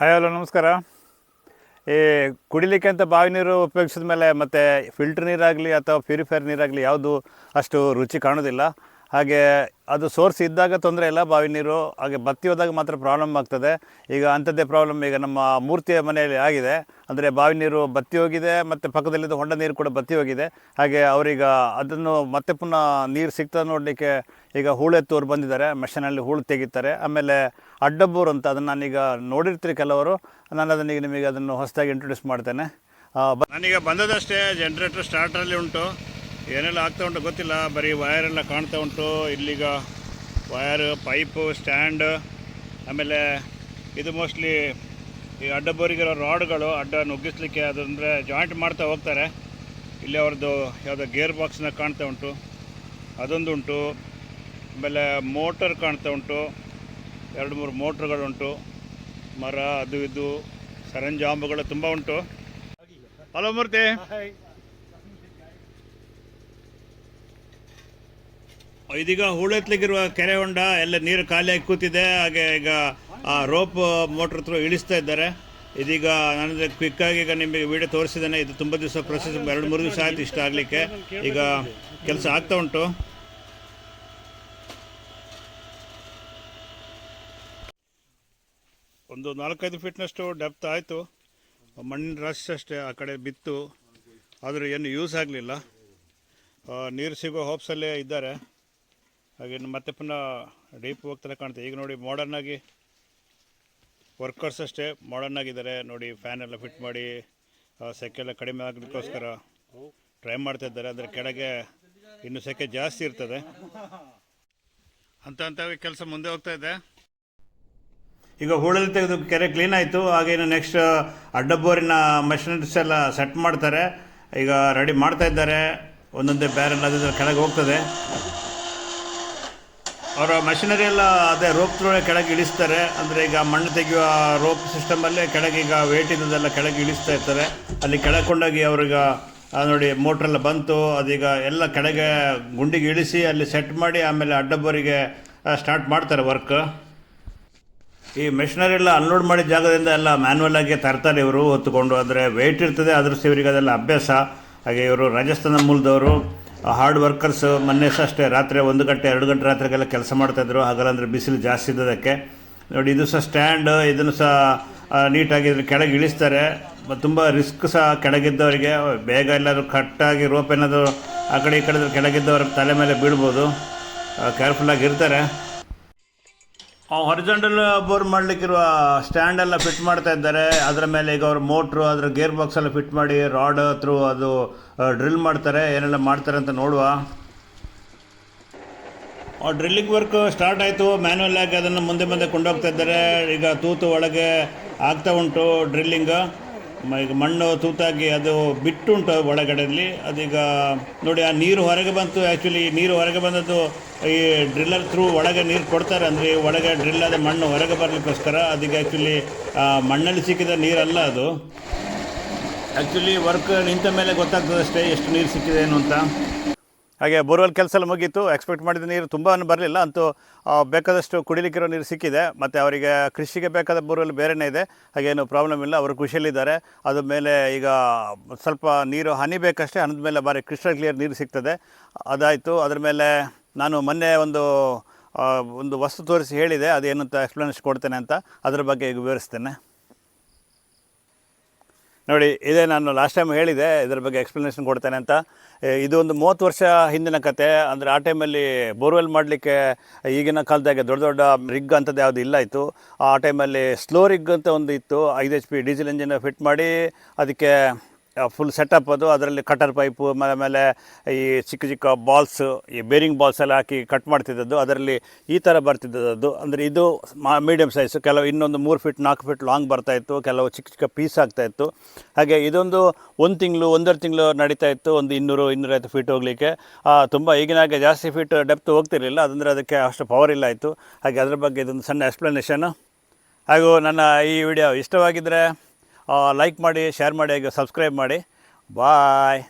Hi hello ನಮಸ್ಕಾರ. ಈ ಕುಡಿಲಿಕ್ಕೆ ಅಂತ ಬಾವಿ ನೀರು ಉಪಯೋಗಿಸಿದ ಮೇಲೆ ಮತ್ತು ಫಿಲ್ಟ್ರ್ ನೀರಾಗಲಿ ಅಥವಾ ಪ್ಯೂರಿಫೈರ್ ನೀರಾಗಲಿ ಯಾವುದು ಅಷ್ಟು ರುಚಿ ಕಾಣೋದಿಲ್ಲ. ಹಾಗೆ ಅದು ಸೋರ್ಸ್ ಇದ್ದಾಗ ತೊಂದರೆ ಇಲ್ಲ ಬಾವಿ ನೀರು, ಹಾಗೆ ಬತ್ತಿ ಹೋದಾಗ ಮಾತ್ರ ಪ್ರಾಬ್ಲಮ್ ಆಗ್ತದೆ. ಈಗ ಅಂಥದ್ದೇ ಪ್ರಾಬ್ಲಮ್ ಈಗ ನಮ್ಮ ಮೂರ್ತಿಯ ಮನೆಯಲ್ಲಿ ಆಗಿದೆ. ಅಂದರೆ ಬಾವಿ ನೀರು ಬತ್ತಿ ಹೋಗಿದೆ ಮತ್ತು ಪಕ್ಕದಲ್ಲಿದ್ದ ಹೊಂಡ ನೀರು ಕೂಡ ಬತ್ತಿ ಹೋಗಿದೆ. ಹಾಗೆ ಅವರೀಗ ಅದನ್ನು ಮತ್ತೆ ಪುನಃ ನೀರು ಸಿಗ್ತದೆ ನೋಡಲಿಕ್ಕೆ ಈಗ ಹೂಳೆತ್ತುವರು ಬಂದಿದ್ದಾರೆ. ಮೆಷಿನಲ್ಲಿ ಹೂಳು ತೆಗಿತಾರೆ. ಆಮೇಲೆ ಅಡ್ಡಬ್ಬೂರು ಅಂತ ಅದನ್ನು ನಾನೀಗ ನೋಡಿರ್ತೀರಿ ಕೆಲವರು. ನಾನು ಅದನ್ನ ಈಗ ನಿಮಗೆ ಅದನ್ನು ಹೊಸದಾಗಿ ಇಂಟ್ರೊಡ್ಯೂಸ್ ಮಾಡ್ತೇನೆ. ನನಗೆ ಬಂದದಷ್ಟೇ ಜನ್ರೇಟ್ರ್ ಸ್ಟಾರ್ಟರಲ್ಲಿ ಉಂಟು. ಏನೆಲ್ಲ ಆಗ್ತಾ ಉಂಟು ಗೊತ್ತಿಲ್ಲ, ಬರೀ ವಯರೆಲ್ಲ ಕಾಣ್ತಾ ಉಂಟು. ಇಲ್ಲಿಗ ವಯರ್ ಪೈಪು ಸ್ಟ್ಯಾಂಡ್ ಆಮೇಲೆ ಇದು ಮೋಸ್ಟ್ಲಿ ಈ ಅಡ್ಡ ಬೋರಿಗಿರೋ ರಾಡ್ಗಳು ಅಡ್ಡ ನುಗ್ಗಿಸ್ಲಿಕ್ಕೆ ಅದಂದರೆ ಜಾಯಿಂಟ್ ಮಾಡ್ತಾ ಹೋಗ್ತಾರೆ. ಇಲ್ಲಿ ಅವ್ರದ್ದು ಯಾವುದೋ ಗೇರ್ ಬಾಕ್ಸ್ನ ಕಾಣ್ತಾ ಉಂಟು. ಅದೊಂದು ಉಂಟು. ಆಮೇಲೆ ಮೋಟರ್ ಕಾಣ್ತಾ ಉಂಟು. ಎರಡು ಮೂರು ಮೋಟ್ರ್ಗಳುಂಟು ಮರ, ಅದು ಇದು ಸರಂಜಾಂಬುಗಳು ತುಂಬ ಉಂಟು. ಹಲೋ ಮೂರ್ತಿ. ಇದೀಗ ಹೂಳೆತ್ಲಿಕ್ಕಿರುವ ಕೆರೆ ಹೊಂಡ, ಎಲ್ಲ ನೀರು ಖಾಲಿಯಾಗಿ ಕೂತಿದೆ. ಹಾಗೆ ಈಗ, ಆ ರೋಪ್ ಮೋಟ್ರ್ ಥ್ರೂ ಇಳಿಸ್ತಾ ಇದ್ದಾರೆ. ಇದೀಗ ನಾನು ಕ್ವಿಕ್ಕಾಗಿ ಈಗ ನಿಮಗೆ ವಿಡಿಯೋ ತೋರಿಸಿದ್ದೇನೆ. ಇದು ತುಂಬ ದಿವಸ ಪ್ರೊಸೆಸ್ ಎರಡು, ಮೂರು ದಿವಸ ಆಯ್ತು ಇಷ್ಟ ಆಗಲಿಕ್ಕೆ. ಈಗ ಕೆಲಸ ಆಗ್ತಾ ಉಂಟು. ಒಂದು ನಾಲ್ಕೈದು ಫೀಟ್ನಷ್ಟು ಡೆಪ್ತ್ ಆಯಿತು. ಮಣ್ಣಿನ ರಾಶಿ ಅಷ್ಟೇ, ಆ ಕಡೆ ಬಿತ್ತು. ಆದರೆ ಏನು ಯೂಸ್ ಆಗಲಿಲ್ಲ. ನೀರು ಸಿಗೋ ಹೋಪ್ಸಲ್ಲೇ ಇದ್ದಾರೆ. ಹಾಗೆ ಮತ್ತೆ ಪುನಃ ಡೀಪ್ ಹೋಗ್ತಾರೆ ಕಾಣ್ತೀವಿ ಈಗ ನೋಡಿ ಮಾಡರ್ನ್ ಆಗಿ ವರ್ಕರ್ಸ್ ಅಷ್ಟೇ ಮಾಡರ್ನ್ ಆಗಿದ್ದಾರೆ. ನೋಡಿ ಫ್ಯಾನ್ ಎಲ್ಲ ಫಿಟ್ ಮಾಡಿ ಸೆಕೆ ಎಲ್ಲ ಕಡಿಮೆ ಆಗಲಿಕ್ಕೋಸ್ಕರ ಟ್ರೈ ಮಾಡ್ತಾ ಇದ್ದಾರೆ. ಅಂದರೆ ಕೆಳಗೆ ಇನ್ನು ಸೆಕೆ ಜಾಸ್ತಿ ಇರ್ತದೆ. ಅಂತ ಅಂತ ಕೆಲಸ ಮುಂದೆ ಹೋಗ್ತಾ ಇದೆ. ಈಗ ಹೂಳಲ್ಲಿ ತೆಗೆದು ಕೆರೆ ಕ್ಲೀನ್ ಆಯಿತು. ಹಾಗೆ ಇನ್ನು ನೆಕ್ಸ್ಟ್ ಅಡ್ಡಬೋರಿನ ಮೆಷಿನರಿಸ್ ಎಲ್ಲ ಸೆಟ್ ಮಾಡ್ತಾರೆ. ಈಗ ರೆಡಿ ಮಾಡ್ತಾ ಇದ್ದಾರೆ. ಒಂದೊಂದೇ ಬ್ಯಾರೆಲ್ಲ ಅದಿದ್ರೆ ಕೆಳಗೆ ಹೋಗ್ತದೆ. ಅವರ ಮಷಿನರಿ ಎಲ್ಲ ಅದೇ ರೋಪ್ ಕೆಳಗೆ ಇಳಿಸ್ತಾರೆ. ಅಂದರೆ ಈಗ ಮಣ್ಣು ತೆಗೆಯುವ ರೋಪ್ ಸಿಸ್ಟಮಲ್ಲೇ ಕೆಳಗೆ ಈಗ ವೇಟ್ ಇದ್ದದೆಲ್ಲ ಕೆಳಗೆ ಇಳಿಸ್ತಾ ಇರ್ತಾರೆ. ಅಲ್ಲಿ ಕೆಳಕೊಂಡೋಗಿ ಅವ್ರಿಗೆ ನೋಡಿ ಮೋಟ್ರೆಲ್ಲ ಬಂತು. ಅದೀಗ ಎಲ್ಲ ಕೆಳಗೆ ಗುಂಡಿಗೆ ಇಳಿಸಿ ಅಲ್ಲಿ ಸೆಟ್ ಮಾಡಿ ಆಮೇಲೆ ಅಡ್ಡಬ್ಬರಿಗೆ ಸ್ಟಾರ್ಟ್ ಮಾಡ್ತಾರೆ ವರ್ಕ್ ಈ ಮೆಷಿನರಿ ಎಲ್ಲ ಅನ್ಲೋಡ್ ಮಾಡಿದ ಜಾಗದಿಂದ ಎಲ್ಲ ಮ್ಯಾನ್ಯಲ್ ಆಗಿ ತರ್ತಾರೆ ಇವರು ಹೊತ್ತುಕೊಂಡು. ಅಂದರೆ ವೆಯ್ಟ್ ಇರ್ತದೆ ಅದ್ರ ಇವರಿಗೆ ಅದೆಲ್ಲ ಅಭ್ಯಾಸ. ಹಾಗೆ ಇವರು ರಾಜಸ್ಥಾನ ಮೂಲದವರು ಹಾರ್ಡ್ ವರ್ಕರ್ಸ್ ಮೊನ್ನೆ ಸಹ ಅಷ್ಟೇ ರಾತ್ರಿ ಒಂದು ಗಂಟೆ, ಎರಡು ಗಂಟೆ ರಾತ್ರಿಗೆಲ್ಲ ಕೆಲಸ ಮಾಡ್ತಾಯಿದ್ರು ಹಾಗಲ್ಲಂದ್ರೆ ಬಿಸಿಲು ಜಾಸ್ತಿ ಇದ್ದದಕ್ಕೆ ನೋಡಿ, ಇದು ಸಹ ಸ್ಟ್ಯಾಂಡ್ ಇದನ್ನು ಸಹ ನೀಟಾಗಿ ಕೆಳಗೆ ಇಳಿಸ್ತಾರೆ. ತುಂಬ ರಿಸ್ಕ್ ಸಹ ಕೆಳಗಿದ್ದವರಿಗೆ ಬೇಗ ಎಲ್ಲರೂ ಕಟ್ಟಾಗಿ ರೋಪ್ ಏನಾದರೂ ಆ ಕಡೆ ಈ ಕಡೆ ಕೆಳಗಿದ್ದವರ ತಲೆ ಮೇಲೆ ಬೀಳ್ಬೋದು. ಕೇರ್ಫುಲ್ಲಾಗಿ ಇರ್ತಾರೆ. ಹೊರಿಜಾಂಡಲ್ ಬೋರ್ ಮಾಡಲಿಕ್ಕಿರುವ ಸ್ಟ್ಯಾಂಡ್ ಎಲ್ಲ ಫಿಟ್ ಮಾಡ್ತಾ ಇದ್ದಾರೆ. ಅದರ ಮೇಲೆ ಈಗ ಅವರು ಮೋಟ್ರು ಅದರ ಗೇರ್ ಬಾಕ್ಸ್ ಎಲ್ಲ ಫಿಟ್ ಮಾಡಿ ರಾಡ್ ಥ್ರೂ ಅದು ಡ್ರಿಲ್ ಮಾಡ್ತಾರೆ, ಏನೆಲ್ಲ ಮಾಡ್ತಾರೆ ಅಂತ ನೋಡುವ. ಡ್ರಿಲ್ಲಿಂಗ್ ವರ್ಕ್ ಸ್ಟಾರ್ಟ್ ಆಯಿತು. ಮ್ಯಾನ್ಯಲ್ ಆಗಿ ಅದನ್ನು ಮುಂದೆ ಮುಂದೆ ಕೊಂಡೋಗ್ತಾ ಇದ್ದಾರೆ. ಈಗ ತೂತು ಒಳಗೆ ಆಗ್ತಾ ಉಂಟು ಡ್ರಿಲ್ಲಿಂಗ್. ಈಗ ಮಣ್ಣು ತೂತಾಗಿ ಅದು ಬಿಟ್ಟುಂಟು ಒಳಗಡೆಯಲ್ಲಿ ಅದೀಗ ನೋಡಿ, ಆ ನೀರು ಹೊರಗೆ ಬಂತು. ಆ್ಯಕ್ಚುಲಿ ನೀರು ಹೊರಗೆ ಬಂದದ್ದು ಈ ಡ್ರಿಲ್ಲರ್ ಥ್ರೂ ಒಳಗೆ ನೀರು ಕೊಡ್ತಾರೆ. ಅಂದರೆ ಒಳಗೆ ಡ್ರಿಲ್ ಆದ ಮಣ್ಣು ಹೊರಗೆ ಬರಲಿಕ್ಕೋಸ್ಕರ. ಅದೀಗ ಆ್ಯಕ್ಚುಲಿ ಮಣ್ಣಲ್ಲಿ ಸಿಕ್ಕಿದ ನೀರಲ್ಲ ಅದು. ಆ್ಯಕ್ಚುಲಿ ವರ್ಕ್ ನಿಂತ ಮೇಲೆ ಗೊತ್ತಾಗ್ತದೆ ಅಷ್ಟೇ ಎಷ್ಟು ನೀರು ಸಿಕ್ಕಿದೆ ಏನು ಅಂತ. ಹಾಗೆ ಬೋರ್ವೆಲ್ ಕೆಲಸ ಎಲ್ಲ ಮುಗೀತು ಎಕ್ಸ್ಪೆಕ್ಟ್ ಮಾಡಿದ ನೀರು ತುಂಬ ಬರಲಿಲ್ಲ, ಅಂತೂ ಬೇಕಾದಷ್ಟು ಕುಡಿಲಿಕ್ಕಿರೋ ನೀರು ಸಿಕ್ಕಿದೆ, ಮತ್ತು ಅವರಿಗೆ ಕೃಷಿಗೆ ಬೇಕಾದ ಬೋರ್ವೆಲ್ ಬೇರೆನೇ ಇದೆ ಹಾಗೇನು ಪ್ರಾಬ್ಲಮ್ ಇಲ್ಲ, ಅವರು ಖುಷಿಯಲ್ಲಿದ್ದಾರೆ ಅದ್ರ ಮೇಲೆ ಈಗ ಸ್ವಲ್ಪ ನೀರು ಹನಿ ಬೇಕಷ್ಟೇ ಹನದ ಮೇಲೆ ಬಾರಿ ಕ್ರಿಸ್ಟಲ್ ಕ್ಲಿಯರ್ ನೀರು ಸಿಗ್ತದೆ. ಅದಾಯಿತು, ಅದ್ರ ಮೇಲೆ ನಾನು ಮೊನ್ನೆ ಒಂದು ಒಂದು ವಸ್ತು ತೋರಿಸಿ ಹೇಳಿದೆ, ಅದೇನು ಅಂತ ಎಕ್ಸ್ಪ್ಲನೇಷನ್ ಕೊಡ್ತೇನೆ ಅಂತ, ಅದ್ರ ಬಗ್ಗೆ ಈಗ ವಿವರಿಸ್ತೇನೆ. ನೋಡಿ, ಇದೇ ನಾನು ಲಾಸ್ಟ್ ಟೈಮ್ ಹೇಳಿದೆ, ಇದ್ರ ಬಗ್ಗೆ ಎಕ್ಸ್ಪ್ಲನೇಷನ್ ಕೊಡ್ತೇನೆ ಅಂತ. ಇದು ಒಂದು ಮೂವತ್ತು ವರ್ಷ ಹಿಂದಿನ ಕತೆ. ಅಂದರೆ, ಆ ಟೈಮಲ್ಲಿ ಬೋರ್ವೆಲ್ ಮಾಡಲಿಕ್ಕೆ ಈಗಿನ ಕಾಲದಾಗೆ ದೊಡ್ಡ ದೊಡ್ಡ ರಿಗ್ ಅಂಥದ್ದು ಯಾವುದು ಇಲ್ಲ ಇತ್ತು. ಆ ಟೈಮಲ್ಲಿ ಸ್ಲೋ ರಿಗ್ ಅಂತ ಒಂದು ಇತ್ತು. ಐದು H P diesel engine fit ಮಾಡಿ, ಅದಕ್ಕೆ ಫುಲ್ ಸೆಟಪ್ ಅದು. ಅದರಲ್ಲಿ ಕಟರ್ ಪೈಪು ಆಮೇಲೆ ಈ ಚಿಕ್ಕ ಚಿಕ್ಕ ಬಾಲ್ಸ್ ಈ ಬೇರಿಂಗ್ ಬಾಲ್ಸ್ ಎಲ್ಲ ಹಾಕಿ ಕಟ್ ಮಾಡ್ತಿದ್ದದ್ದು. ಅದರಲ್ಲಿ ಈ ಥರ ಬರ್ತಿದ್ದದ್ದು. ಅಂದರೆ ಇದು ಮೀಡಿಯಮ್ ಸೈಜು ಕೆಲವು ಇನ್ನೊಂದು ಮೂರು ಫೀಟ್ ನಾಲ್ಕು ಫೀಟ್ ಲಾಂಗ್ ಬರ್ತಾ ಇತ್ತು. ಕೆಲವು ಚಿಕ್ಕ ಚಿಕ್ಕ ಪೀಸ್ ಆಗ್ತಾ ಇತ್ತು. ಹಾಗೆ ಇದೊಂದು ಒಂದು ತಿಂಗಳು ಒಂದೆರಡು ತಿಂಗಳು ನಡೀತಾ ಇತ್ತು. ಒಂದು ಇನ್ನೂರು, ಇನ್ನೂರೈವತ್ತು ಫೀಟ್ ಹೋಗಲಿಕ್ಕೆ. ತುಂಬ ಈಗಿನ ಹಾಗೆ ಜಾಸ್ತಿ ಫೀಟ್ ಡೆಪ್ತ್ ಹೋಗ್ತಿರಲಿಲ್ಲ. ಅದಂದರೆ ಅದಕ್ಕೆ ಅಷ್ಟು ಪವರ್ ಇಲ್ಲ ಆಯಿತು. ಹಾಗೆ ಅದರ ಬಗ್ಗೆ ಇದೊಂದು ಸಣ್ಣ ಎಕ್ಸ್ಪ್ಲನೇಷನ್ ಹಾಗೂ ನನ್ನ ಈ ವಿಡಿಯೋ ಇಷ್ಟವಾಗಿದ್ದರೆ ಲೈಕ್ ಮಾಡಿ ಶೇರ್ ಮಾಡಿ ಸಬ್ಸ್ಕ್ರೈಬ್ ಮಾಡಿ. ಬಾಯ್